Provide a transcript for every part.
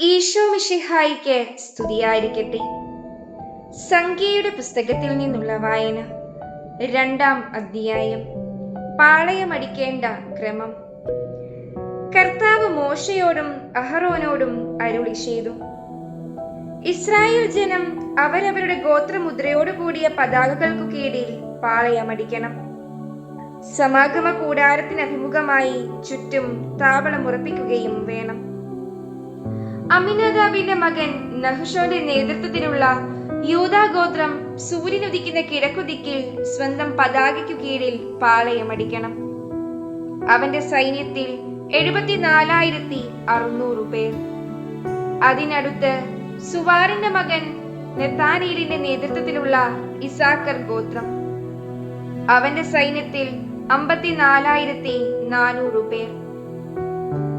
ഈശോ മിഷിഹായിക്ക് സ്തുതിയായിരിക്കട്ടെ. സംഖ്യയുടെ പുസ്തകത്തിൽ നിന്നുള്ള വായന രണ്ടാം അധ്യായം പാളയമടിക്കേണ്ട ക്രമം. കർത്താവ് മോശയോടും അഹറോനോടും അരുളി ചെയ്തു. ഇസ്രായേൽ ജനം അവരവരുടെ ഗോത്രമുദ്രയോട് കൂടിയ പതാകകൾക്കു കീഴിൽ പാളയമടിക്കണം. സമാഗമ കൂടാരത്തിനഭിമുഖമായി ചുറ്റും താവളമുറപ്പിക്കുകയും വേണം. അമിനദാബിന്റെ മകൻ നഹുഷോന്റെ നേതൃത്വത്തിലുള്ള യൂതാഗോത്രം സൂര്യനുദിക്കുന്ന കിഴക്കുദിക്കിൽ സ്വന്തം പതാകയ്ക്കു കീഴിൽ പാളയമടിക്കണം അവന്റെ സൈന്യത്തിൽ എഴുപത്തിനാലായിരത്തി അറുന്നൂറ് പേർ. അതിനടുത്ത് സുവാറിന്റെ മകൻ നെത്താനീലിന്റെ നേതൃത്വത്തിലുള്ള ഇസാക്കർ ഗോത്രം. അവന്റെ സൈന്യത്തിൽ അമ്പത്തിനാലായിരത്തി നാനൂറ് പേർ.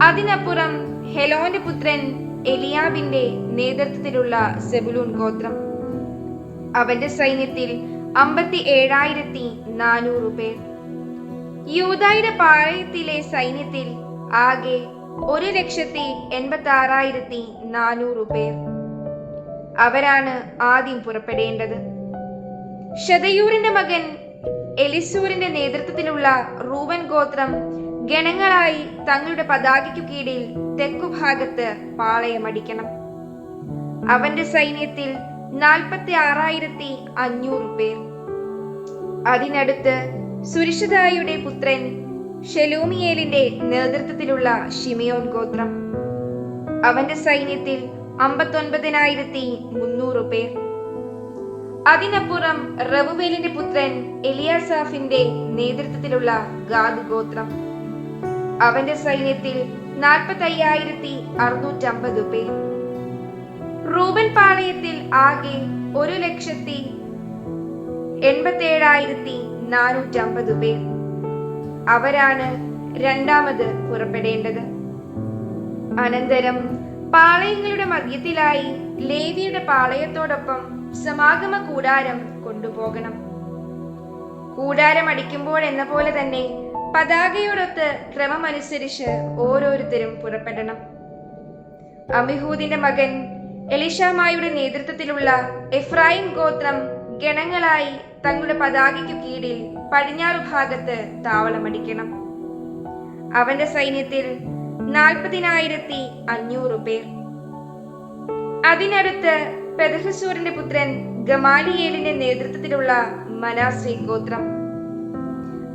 അതിനപ്പുറം ഹെലോന്റെ പുത്രൻ എലിയാബിന്റെ നേതൃത്വത്തിലുള്ള സെബുലൂൺ ഗോത്രം. അവന്റെ സൈന്യത്തിൽ അമ്പത്തി ഏഴായിരത്തി നാനൂറ് പേർ. യൂതായുടെ പാളയത്തിലെ സൈന്യത്തിൽ ആകെ ഒരു ലക്ഷത്തി എൺപത്തി ആറായിരത്തി നാനൂറ് പേർ. അവരാണ് ആദ്യം പുറപ്പെടേണ്ടത്. ഷതയൂറിന്റെ മകൻ എലിസൂരിന്റെ നേതൃത്വത്തിലുള്ള റൂവൻ ഗോത്രം ഗണങ്ങളായി തങ്ങളുടെ പതാകയ്ക്കു കീഴിൽ തെക്കുഭാഗത്ത് പാളയമടിക്കണം. അവന്റെ സൈന്യത്തിൽ നാൽപ്പത്തി ആറായിരത്തി അഞ്ഞൂറ് പേർ. അതിനടുത്ത് സുരക്ഷിതായുടെ പുത്രൻ ഷെലൂമിയേലിന്റെ നേതൃത്വത്തിലുള്ള ഷിമിയോൻ ഗോത്രം. അവന്റെ സൈന്യത്തിൽ അമ്പത്തൊൻപതിനായിരത്തി മുന്നൂറ് പേർ. അതിനപ്പുറം റവുവേലിന്റെ പുത്രൻ എലിയാസാഫിന്റെ നേതൃത്വത്തിലുള്ള ഗാദ് ഗോത്രം. അവന്റെ സൈന്യത്തിൽ നാൽപ്പത്തയ്യായിരത്തി അറുന്നൂറ്റമ്പത് പേർ. റൂബൻ പാളയത്തിൽ ആകെ ഒരു ലക്ഷത്തി എൺപത്തി ഏഴായിരത്തി നാനൂറ്റമ്പത് പേർ. അവരാണ് രണ്ടാമത് പുറപ്പെടേണ്ടത്. അനന്തരം പാളയങ്ങളുടെ മധ്യത്തിലായി ലേവിയുടെ പാളയത്തോടൊപ്പം സമാഗമ കൂടാരം കൊണ്ടുപോകണം. കൂടാരം അടിക്കുമ്പോൾ എന്ന പോലെ തന്നെ പതാകയോടൊത്ത് ക്രമമനുസരിച്ച് ഓരോരുത്തരും പുറപ്പെടണം. അമിഹൂദിന്റെ മകൻ എലിഷാമായുടെ നേതൃത്വത്തിലുള്ള എഫ്രായിം ഗോത്രം ഗണങ്ങളായി തങ്ങളുടെ പതാകയ്ക്കു കീഴിൽ പടിഞ്ഞാറു ഭാഗത്ത് താവളമടിക്കണം. അവന്റെ സൈന്യത്തിൽ നാൽപ്പതിനായിരത്തി അഞ്ഞൂറ് പേർ. അതിനടുത്ത് പെദഹസൂറിന്റെ പുത്രൻ ഗമാലിയേലിന്റെ നേതൃത്വത്തിലുള്ള മനാസി ഗോത്രം.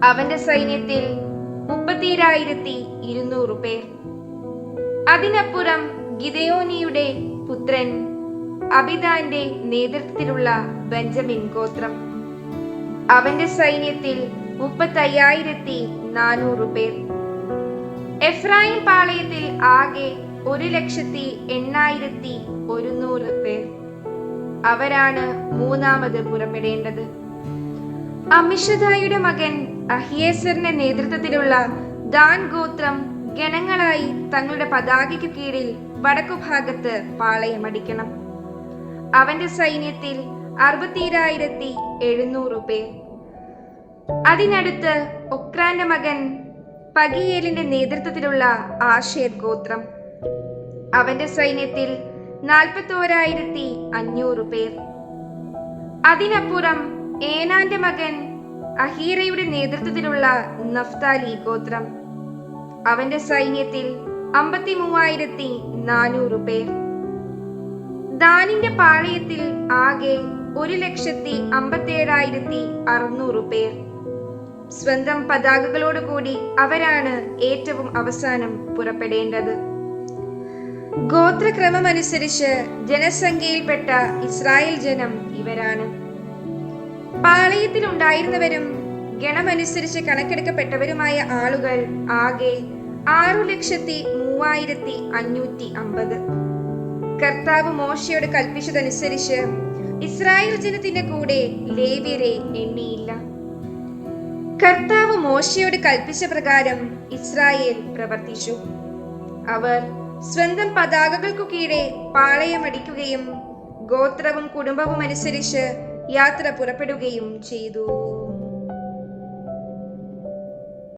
അവന്റെ സൈന്യത്തിൽ മുപ്പത്തിരായിരത്തി ഇരുന്നൂറ് പേർ. അതിനപ്പുറം ഗിദയോനിയുടെ പുത്രൻ അബിദാന്റെ നേതൃത്വത്തിലുള്ള ബെഞ്ചമിൻ ഗോത്രം. അവന്റെ സൈന്യത്തിൽ മുപ്പത്തയ്യായിരത്തി നാനൂറ് പേർ. എഫ്രായിം പാളയത്തിൽ ആകെ ഒരു ലക്ഷത്തി എണ്ണായിരത്തി ഒരുന്നൂറ് പേർ. അവരാണ് മൂന്നാമത് പുറപ്പെടേണ്ടത്. അമിഷദായുടെ മകൻ അഹിയേസറിന്റെ നേതൃത്വത്തിലുള്ള ദാൻ ഗോത്രം ഗണങ്ങളായി തങ്ങളുടെ പതാകയ്ക്ക് കീഴിൽ വടക്കുഭാഗത്ത് പാളയമടിക്കണം അവന്റെ സൈന്യത്തിൽ അറുപത്തിരായിരത്തി എഴുന്നൂറ് പേർ. അതിനടുത്ത് ഒക്രാന്റെ മകൻ പകിയേലിന്റെ നേതൃത്വത്തിലുള്ള ആഷേർ ഗോത്രം. അവന്റെ സൈന്യത്തിൽ നാൽപ്പത്തോരായിരത്തി അഞ്ഞൂറ് പേർ. അതിനപ്പുറം ഏനാന്റെ മകൻ അഹീറയുടെ നേതൃത്വത്തിലുള്ള നഫ്താലി ഗോത്രം. അവന്റെ സൈന്യത്തിൽ അമ്പത്തി മൂവായിരത്തി നാനൂറ് പേർ. ദാനിന്റെ പാളയത്തിൽ ആകെ ഒരു ലക്ഷത്തി അമ്പത്തേഴായിരത്തി അറുന്നൂറ് പേർ. സ്വന്തം പതാകകളോടുകൂടി അവരാണ് ഏറ്റവും അവസാനം പുറപ്പെടേണ്ടത്. ഗോത്രക്രമമനുസരിച്ച് ജനസംഖ്യയിൽപ്പെട്ട ഇസ്രായേൽ ജനം ഇവരാണ്. പാളയത്തിൽ ഉണ്ടായിരുന്നവരും ഗണമനുസരിച്ച് കണക്കെടുക്കപ്പെട്ടവരുമായ ആളുകൾ ആകെ ആറു ലക്ഷത്തി മൂവായിരത്തി അഞ്ഞൂറ്റി അമ്പത്. കർത്താവ് മോശയോട് കൽപ്പിച്ചതനുസരിച്ച് ഇസ്രായേൽ ജനത്തിന്റെ കൂടെ ലേവ്യരെ എണ്ണിയില്ല. കർത്താവ് മോശയോട് കൽപ്പിച്ച പ്രകാരം ഇസ്രായേൽ പ്രവർത്തിച്ചു. അവർ സ്വന്തം പതാകകൾക്കു കീഴെ പാളയമടിക്കുകയും ഗോത്രവും കുടുംബവും അനുസരിച്ച് യാത്ര പുറപ്പെടുകയും ചെയ്തു.